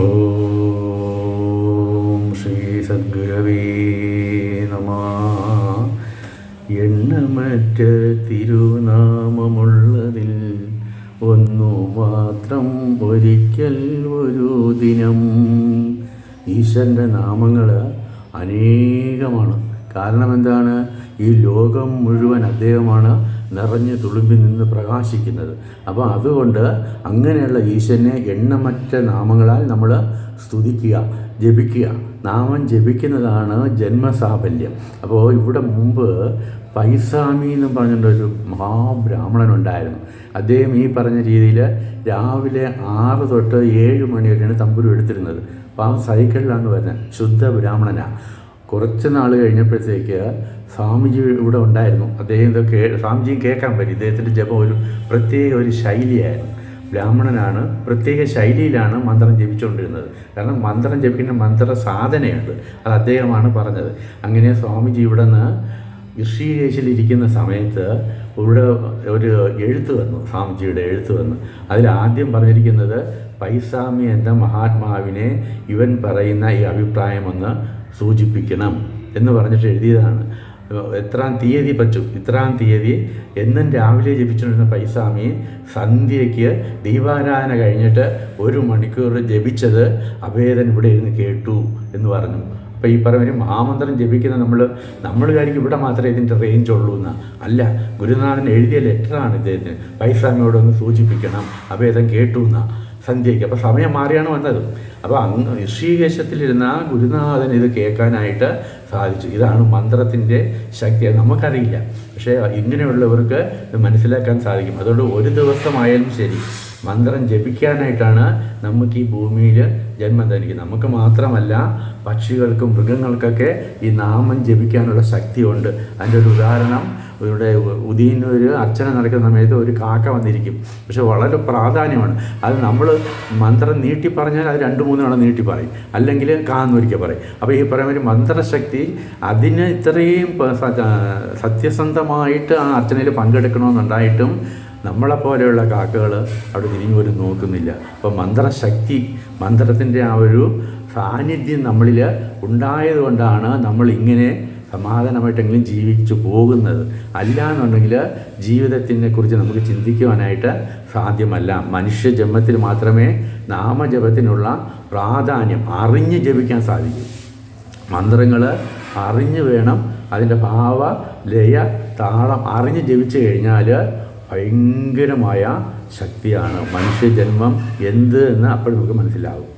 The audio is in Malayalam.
ഓം ശ്രീ സദ്ഗുരവേ നമ. എണ്ണമറ്റ തിരുനാമമുള്ളതിൽ ഒന്നു മാത്രം ഒരിക്കൽ ഒരു ദിനം. ഈശ്വരന്റെ നാമങ്ങൾ അനേകമാണ്. കാരണം എന്താണ് ഈ ലോകം മുഴുവൻ അദ്ദേഹമാണ് നിറഞ്ഞു തുളുമ്പി നിന്ന് പ്രകാശിക്കുന്നത്. അപ്പോൾ അതുകൊണ്ട് അങ്ങനെയുള്ള ഈശ്വരനെ എണ്ണമറ്റ നാമങ്ങളാൽ നമ്മൾ സ്തുതിക്കുക ജപിക്കുക. നാമം ജപിക്കുന്നതാണ് ജന്മസാഫല്യം. അപ്പോൾ ഇവിടെ മുമ്പ് പൈസാമി എന്ന് പറഞ്ഞിട്ടൊരു മഹാബ്രാഹ്മണനുണ്ടായിരുന്നു. അദ്ദേഹം ഈ പറഞ്ഞ രീതിയിൽ രാവിലെ ആറ് തൊട്ട് ഏഴ് മണി വരെയാണ് തമ്പുരു എടുത്തിരുന്നത്. അപ്പോൾ ആ സൈക്കിളിലാണ് വരുന്നത്. ശുദ്ധ ബ്രാഹ്മണനാണ് കുറച്ച് നാൾ കഴിഞ്ഞപ്പോഴത്തേക്ക് സ്വാമിജി ഇവിടെ ഉണ്ടായിരുന്നു. അദ്ദേഹം ഇത് കേ സ്വാമിജിയും കേൾക്കാൻ പറ്റി. ഇദ്ദേഹത്തിന്റെ ജപം ഒരു പ്രത്യേക ഒരു ശൈലിയായിരുന്നു. ബ്രാഹ്മണനാണ് പ്രത്യേക ശൈലിയിലാണ് മന്ത്രം ജപിച്ചുകൊണ്ടിരുന്നത്. കാരണം മന്ത്രം ജപിക്കുന്ന മന്ത്ര സാധനയുണ്ട്. അത് അദ്ദേഹമാണ് പറഞ്ഞത്. അങ്ങനെ സ്വാമിജി ഇവിടെ നിന്ന് ഋഷികേശിലിരിക്കുന്ന സമയത്ത് ഇവിടെ ഒരു എഴുത്ത് വന്നു. സ്വാമിജിയുടെ എഴുത്ത് വന്നു. അതിൽ ആദ്യം പറഞ്ഞിരിക്കുന്നത് പൈസാമി എന്ന മഹാത്മാവിനെ ഇവൻ പറയുന്ന ഈ അഭിപ്രായമൊന്ന് സൂചിപ്പിക്കണം എന്ന് പറഞ്ഞിട്ട് എഴുതിയതാണ്. എത്രാം തീയതി പറ്റും? ഇത്രാം തീയതി? എന്നും രാവിലെ ജപിച്ചുകൊണ്ടിരുന്ന പൈസാമി സന്ധ്യയ്ക്ക് ദീപാരാധന കഴിഞ്ഞിട്ട് ഒരു മണിക്കൂർ ജപിച്ചത് അഭേദൻ ഇവിടെ ഇരുന്ന് കേട്ടു എന്ന് പറഞ്ഞു. അപ്പോൾ ഈ പറയുന്ന മഹാമന്ത്രം ജപിക്കുന്ന നമ്മൾ നമ്മൾ കാര്യം ഇവിടെ മാത്രമേ ഇതിന്റെ റേഞ്ച് ഉള്ളൂ എന്ന്. അല്ല ഗുരുനാഥൻ എഴുതിയ ലെറ്ററാണ് ഇദ്ദേഹത്തിന്. പൈസാമിയോടൊന്ന് സൂചിപ്പിക്കണം. അഭേദം കേട്ടു എന്നാ. സന്ധ്യയ്ക്ക്. അപ്പോൾ സമയം മാറിയാണ് വന്നത്. അപ്പോൾ അങ്ങ് ഋഷികേശത്തിലിരുന്ന ഗുരുനാഥൻ ഇത് കേൾക്കാനായിട്ട് സാധിച്ചു. ഇതാണ് മന്ത്രത്തിന്റെ ശക്തി. നമുക്കറിയില്ല. പക്ഷേ ഇങ്ങനെയുള്ളവർക്ക് ഇത് മനസ്സിലാക്കാൻ സാധിക്കും. അതുകൊണ്ട് ഒരു ദിവസമായാലും ശരി മന്ത്രം ജപിക്കാനായിട്ടാണ് നമുക്ക് ഈ ഭൂമിയിൽ ജന്മം തനിക്കുന്നത് നമുക്ക് മാത്രമല്ല പക്ഷികൾക്കും മൃഗങ്ങൾക്കൊക്കെ ഈ നാമം ജപിക്കാനുള്ള ശക്തിയുണ്ട്. അതിന്റെ ഒരു ഉദാഹരണം ഇവിടെ ഉദീനൊരു അർച്ചന നടക്കുന്ന സമയത്ത് ഒരു കാക്ക വന്നിരിക്കും. പക്ഷെ വളരെ പ്രാധാന്യമാണ്. അത് നമ്മൾ മന്ത്രം നീട്ടി പറഞ്ഞാൽ അത് രണ്ട് മൂന്ന് തവണ നീട്ടി പറയും. അല്ലെങ്കിൽ കാന്നൊരിക്കൽ പറയും. അപ്പോൾ ഈ പറയുന്ന ഒരു മന്ത്രശക്തി അതിന് ഇത്രയും പ- സത്യസന്ധമായിട്ട് ആ അർച്ചനയിൽ പങ്കെടുക്കണമെന്നുണ്ടായിട്ടും നമ്മളെപ്പോലെയുള്ള കാക്കകൾ അവിടെ തിരിഞ്ഞു പോലും നോക്കുന്നില്ല. അപ്പോൾ മന്ത്രശക്തി മന്ത്രത്തിന്റെ ആ ഒരു സാന്നിധ്യം നമ്മളിൽ ഉണ്ടായതുകൊണ്ടാണ് നമ്മളിങ്ങനെ സമാധാനമായിട്ടെങ്കിലും ജീവിച്ചു പോകുന്നത്. അല്ല എന്നുണ്ടെങ്കിൽ ജീവിതത്തിനെ കുറിച്ച് നമുക്ക് ചിന്തിക്കുവാനായിട്ട് സാധ്യമല്ല. മനുഷ്യ ജന്മത്തിൽ മാത്രമേ നാമജപത്തിനുള്ള പ്രാധാന്യം അറിഞ്ഞ് ജപിക്കാൻ സാധിക്കൂ. മന്ത്രങ്ങൾ അറിഞ്ഞു വേണം അതിന്റെ ഭാവ ലയ താളം അറിഞ്ഞ് ജപിച്ചു കഴിഞ്ഞാൽ ഭയങ്കരമായ ശക്തിയാണ്. മനുഷ്യജന്മം എന്ത് എന്ന് അപ്പോഴും നമുക്ക് മനസ്സിലാവും.